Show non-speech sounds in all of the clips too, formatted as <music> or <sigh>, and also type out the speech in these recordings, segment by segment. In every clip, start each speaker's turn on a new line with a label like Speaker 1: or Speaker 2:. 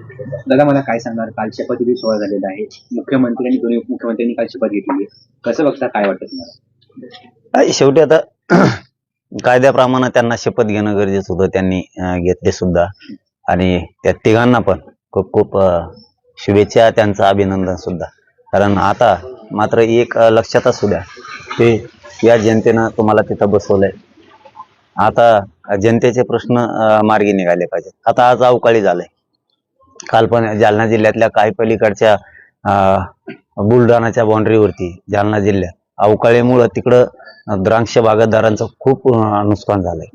Speaker 1: दादा मला काय सांगणार काल शपथविधी सोहळा झालेला आहे. मुख्यमंत्री आणि दोन्ही उपमुख्यमंत्र्यांनी काल शपथ घेतली कसं बघता काय वाटतं तुम्हाला?
Speaker 2: शेवटी आता <clears throat> कायद्याप्रमाणे त्यांना शपथ घेणं गरजेचं होतं त्यांनी घेतले सुद्धा. आणि त्या तिघांना पण खूप खूप शुभेच्छा त्यांचं अभिनंदन सुद्धा. कारण आता मात्र एक लक्षात असू द्या ते या जनतेनं तुम्हाला तिथं बसवलंय. आता जनतेचे प्रश्न मार्गी निघाले पाहिजेत. आता आज अवकाळी झालंय. काल पण जालना जिल्ह्यातल्या काही पलीकडच्या अ, बुलढाणाच्या बाउंड्रीवरती जालना जिल्ह्यात. अवकाळीमुळं तिकडं द्राक्ष बागायतदारांचं खूप नुकसान झालंय.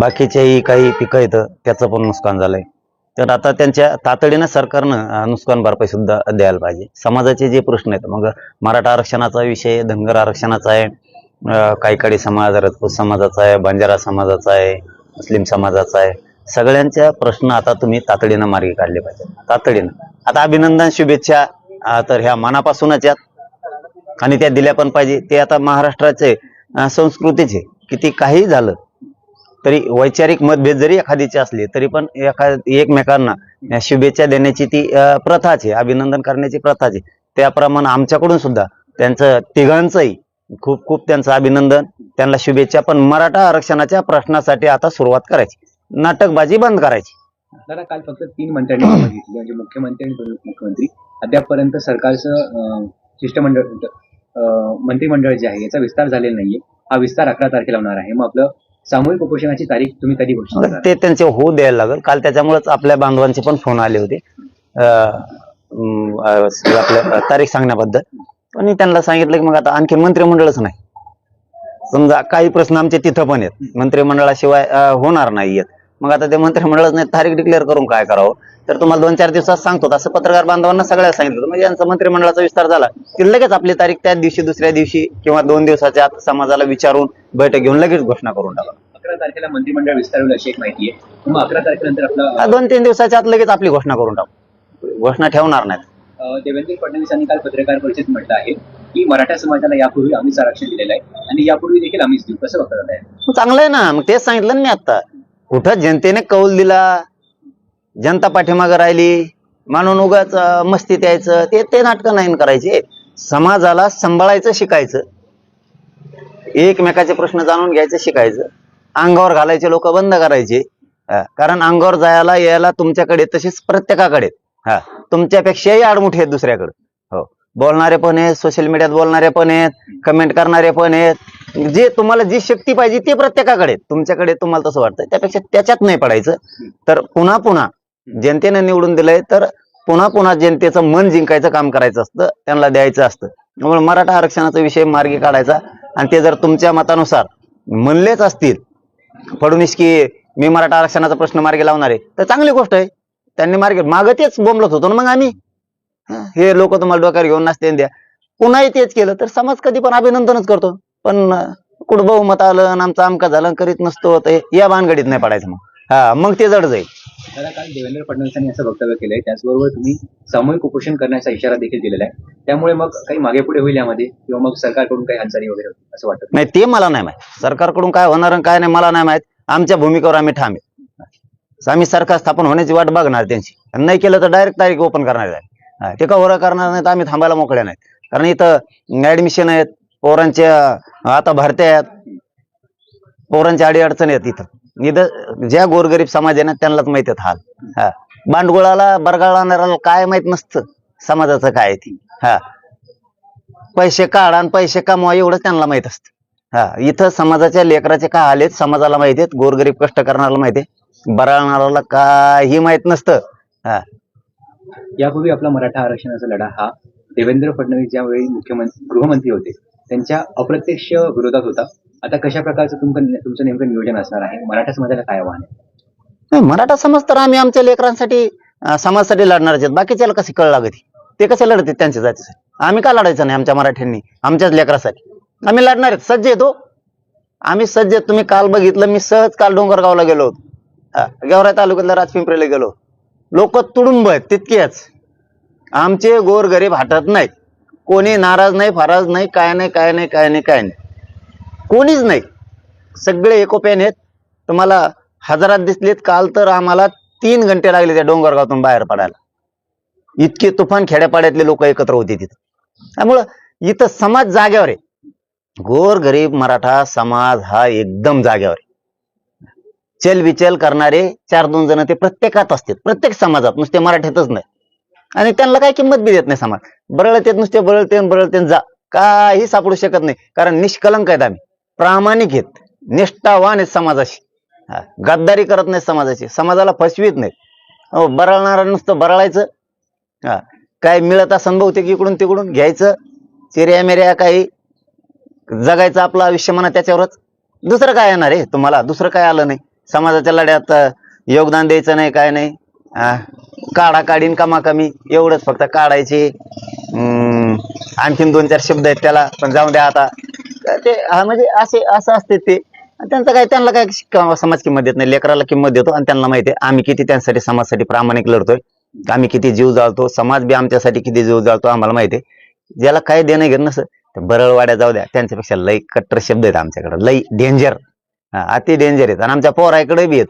Speaker 2: बाकीच्याही काही पिकं येतं त्याचं पण नुकसान झालंय. तर आता त्यांच्या तातडीनं सरकारनं नुकसान भरपाई सुद्धा द्यायला पाहिजे. समाजाचे जे प्रश्न आहेत मग मराठा आरक्षणाचा विषय धनगर आरक्षणाचा आहे काही काही समाज राजपूत समाजाचा आहे बंजारा समाजाचा आहे मुस्लिम समाजाचा आहे सगळ्यांच्या प्रश्न आता तुम्ही तातडीनं मार्गी काढले पाहिजे तातडीनं. आता अभिनंदन शुभेच्छा तर ह्या मनापासूनच यात. आणि त्या दिल्या पण पाहिजे. ते आता महाराष्ट्राचे संस्कृतीचे. किती काही झालं तरी वैचारिक मतभेद जरी एखादीचे असले तरी पण एखा एकमेकांना शुभेच्छा देण्याची ती अ, प्रथाच आहे. अभिनंदन करण्याची प्रथाच आहे. त्याप्रमाणे आमच्याकडून सुद्धा त्यांचं तिघांचंही खूप खूप त्यांचं अभिनंदन. त्यांना शुभेच्छा. पण मराठा आरक्षणाच्या प्रश्नासाठी आता सुरुवात करायची. नाटकबाजी बंद करायची.
Speaker 1: दादा काल फक्त तीन मंत्र्यांनी घेतली म्हणजे मुख्यमंत्री आणि दोन्ही उपमुख्यमंत्री अद्यापपर्यंत सरकारचं शिष्टमंडळ अं, मंत्रिमंडळ जे आहे याचा विस्तार झालेला नाहीये. हा विस्तार अकरा तारखेला होणार आहे. मग आपलं सामूहिक उपोषणाची तारीख तुम्ही कधी घोषित करणार?
Speaker 2: ते त्यांचे होऊ द्यायला लागेल. काल त्याच्यामुळेच आपल्या बांधवांचे पण फोन आले होते. अं, अं, अं, आपल्या तारीख सांगण्याबद्दल. पण मी त्यांना सांगितलं की मग आता आणखी मंत्रिमंडळच नाही. समजा काही प्रश्न आमचे तिथं पण आहेत. मंत्रिमंडळाशिवाय होणार नाहीयेत मग आता ते मंत्रिमंडळच नाही तारीख डिक्लेअर करून काय करावं? तर तुम्हाला दोन चार दिवसात सांगतो. असं पत्रकार बांधवांना सगळ्याला सांगितलं. म्हणजे यांचा मंत्रिमंडळाचा विस्तार झाला. की लगेच आपली तारीख त्या दिवशी दुसऱ्या दिवशी किंवा दोन दिवसाच्या आत समाजाला विचारून बैठक घेऊन लगेच घोषणा करून टाका.
Speaker 1: अकरा तारखेला मंत्रिमंडळ विस्तार होईल अशी एक माहिती आहे. अकरा तारखेनंतर आपलं
Speaker 2: दोन तीन दिवसाच्या आत लगेच आपली घोषणा करून टाकू. घोषणा ठेवणार नाहीत.
Speaker 1: देवेंद्र फडणवीसांनी काल पत्रकार परिषदेत म्हटलं आहे की मराठा समाजाला यापूर्वी आम्हीच आरक्षण दिलेलं आहे आणि यापूर्वी देखील आम्हीच देऊ. कसं वापरत
Speaker 2: आहे चांगलं आहे ना. मग तेच सांगितलं मी आता. कुठं जनतेने कौल दिला जनता पाठीमागं राहिली म्हणून उगाच मस्ती द्यायचं ते ते नाटकं नाही करायचे. समाजाला सांभाळायचं शिकायचं. एकमेकाचे प्रश्न जाणून घ्यायचं शिकायचं. अंगावर घालायचे लोक बंद करायचे. कारण अंगावर जायला यायला तुमच्याकडे तसेच प्रत्येकाकडे हा. तुमच्यापेक्षाही आडमुठी आहेत दुसऱ्याकडे. हो. बोलणारे पण आहेत सोशल मीडियात बोलणारे पण आहेत कमेंट करणारे पण आहेत. जे तुम्हाला जी शक्ती पाहिजे ते प्रत्येकाकडे तुमच्याकडे तुम्हाला तसं वाटतं त्यापेक्षा त्याच्यात नाही पडायचं. तर पुन्हा पुन्हा जनतेनं निवडून दिलंय तर पुन्हा पुन्हा जनतेचं मन जिंकायचं काम करायचं असतं. त्यांना द्यायचं असतं. त्यामुळे मराठा आरक्षणाचा विषय मार्गी काढायचा. आणि ते जर तुमच्या मतानुसार म्हणलेच असतील फडणवीस की मी मराठा आरक्षणाचा प्रश्न मार्गी लावणार आहे तर चांगली गोष्ट आहे. त्यांनी मार्गे मागं तेच बोंबलत होतो ना मग आम्ही? हा, लोक तुम्हाला डोक्यावर घेऊन नसते द्या. पुन्हाही तेच केलं तर समाज कधी पण अभिनंदनच करतो. पण कुठं बहुमत आलं आणि आमचं आमका झालं करीत नसतो तर या भानगडीत नाही पडायचं मग. हा मग ते जड जाईल.
Speaker 1: दादा काल देवेंद्र फडणवीसांनी असं वक्तव्य केलंय. त्याचबरोबर तुम्ही सामूहिक उपोषण करण्याचा इशारा देखील दिलेला आहे. त्यामुळे मग काही मागे पुढे होईल यामध्ये? किंवा मग सरकारकडून काही हालचाली वगैरे असं वाटत?
Speaker 2: नाही ते मला नाही माहीत. सरकारकडून काय होणार आणि काय नाही मला नाही माहीत. आमच्या भूमिकेवर आम्ही ठाम आहे. आम्ही सरकार स्थापन होण्याची वाट बघणार त्यांची. नाही केलं तर डायरेक्ट तारीख ओपन करणार आहे. हा, ते का होरं करणार नाही तर आम्ही थांबायला मोकळ्या नाहीत. कारण इथं ऍडमिशन आहेत पोरांच्या आता भरत्या आहेत. पोरांच्या अडी अडचणी आहेत इथं. इथं ज्या गोरगरीब समाज आहे ना त्यांनाच माहीत आहेत हाल. हा भांडगुळाला बरगाळणाऱ्याला काय माहीत नसतं समाजाचं काय आहे हा पैसे काढा आणि पैसे कमवा एवढंच त्यांना माहीत असतं. हा इथं समाजाच्या लेकराचे काय आलेत समाजाला माहिती आहेत गोरगरीब कष्ट करणाऱ्याला माहिती आहे. बराळणाऱ्याला काही माहीत नसतं. हा.
Speaker 1: यापूर्वी आपला मराठा आरक्षणाचा लढा हा देवेंद्र फडणवीस ज्यावेळी मुख्यमंत्री गृहमंत्री होते त्यांच्या अप्रत्यक्ष विरोधात होता. आता कशा प्रकारचं तुमचं तुमचं नेमकं नियोजन असणार आहे? मराठा समाजाला काय आव्हान आहे?
Speaker 2: मराठा समाज तर आम्ही आमच्या लेकरांसाठी समाजासाठी लढणार आहेत. बाकीच्याला कशी कळ लागत ते कसे लढते त्यांच्या जातीसाठी? आम्ही का लढायचं नाही आमच्या मराठ्यांनी आमच्याच लेकरासाठी? आम्ही लढणार आहेत. सज्ज येतो आम्ही सज्ज. तुम्ही काल बघितलं मी सहज काल डोंगरगावला गेलो होतो. हा, गेवराई तालुक्यातल्या राजपिंपरीला गेलो. लोक तुडुंब आहेत तितकेच. आमचे गोर गरीब हटत नाहीत. कोणी नाराज नाही फाराज नाही काय नाही काय नाही काय नाही काय नाही. कोणीच नाही. सगळे एकोप्यान आहेत. तुम्हाला हजारात दिसलेत काल तर आम्हाला तीन घंटे लागले त्या डोंगरगावातून बाहेर पडायला. इतके तुफान खेड्यापाड्यातले लोक एकत्र होते तिथं. त्यामुळं इथं समाज जाग्यावर आहे. गोर गरीब मराठा समाज हा एकदम जाग्यावर आहे. चलविचल करणारे चार दोन जण ते प्रत्येकात असतात. प्रत्येक समाजात. नुसते मराठीतच नाही. आणि त्यांना काही किंमत बी देत नाही समाज. बरळतेत नुसते बरळते बरळते जा. काही सापडू शकत नाही. कारण निष्कलंक आहेत आम्ही. प्रामाणिक आहेत. निष्ठावान आहेत समाजाशी. हा, गद्दारी करत नाही समाजाची समाजाला फसवीत नाहीत. हो बरळणारा नुसतं बरळायचं. हा. काय मिळत असं बहुतेक इकडून तिकडून घ्यायचं. चिऱ्या मिऱ्या काही जगायचं आपलं आयुष्य म्हणा त्याच्यावरच. दुसरं काय येणार आहे? तुम्हाला? दुसरं काय आलं नाही? समाजाच्या लढ्यात योगदान द्यायचं नाही काय नाही. काढा काढीन कमा कमी एवढंच फक्त काढायचे. आणखीन दोन चार शब्द आहेत त्याला पण जाऊ द्या आता. ते म्हणजे असे असं असते ते. त्यांचं काय त्यांना काय समाज किंमत देत नाही लेकराला किंमत देतो आणि त्यांना माहिती आहे आम्ही किती त्यांच्यासाठी समाजासाठी प्रामाणिक लढतोय. आम्ही किती जीव जाळतो समाज बी आमच्यासाठी किती जीव जाळतो आम्हाला माहिती आहे. ज्याला काय देणं घेत नसतं बरळवाड्या जाऊ द्या त्यांच्यापेक्षा लई कट्टर शब्द आहेत आमच्याकडे लई डेंजर अति डेंजर आहेत. आणि आमच्या पोराकडे बी आहेत.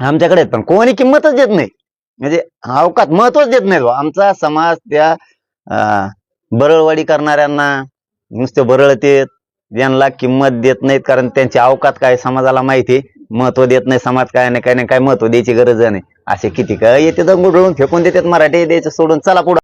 Speaker 2: आमच्याकडे आहेत पण कोणी किंमतच देत नाही. म्हणजे अवकात महत्वच देत नाही आमचा समाज त्या बरळवाडी करणाऱ्यांना नुसते बरळतेत यांना किंमत देत नाहीत कारण त्यांची अवकात काय समाजाला माहिती महत्त्व देत नाही समाज काय नाही काय नाही काय महत्त्व द्यायची गरज नाही. असे किती काय येते दंगुडळून फेकून देतात मराठी द्यायचं सोडून. चला पुढं.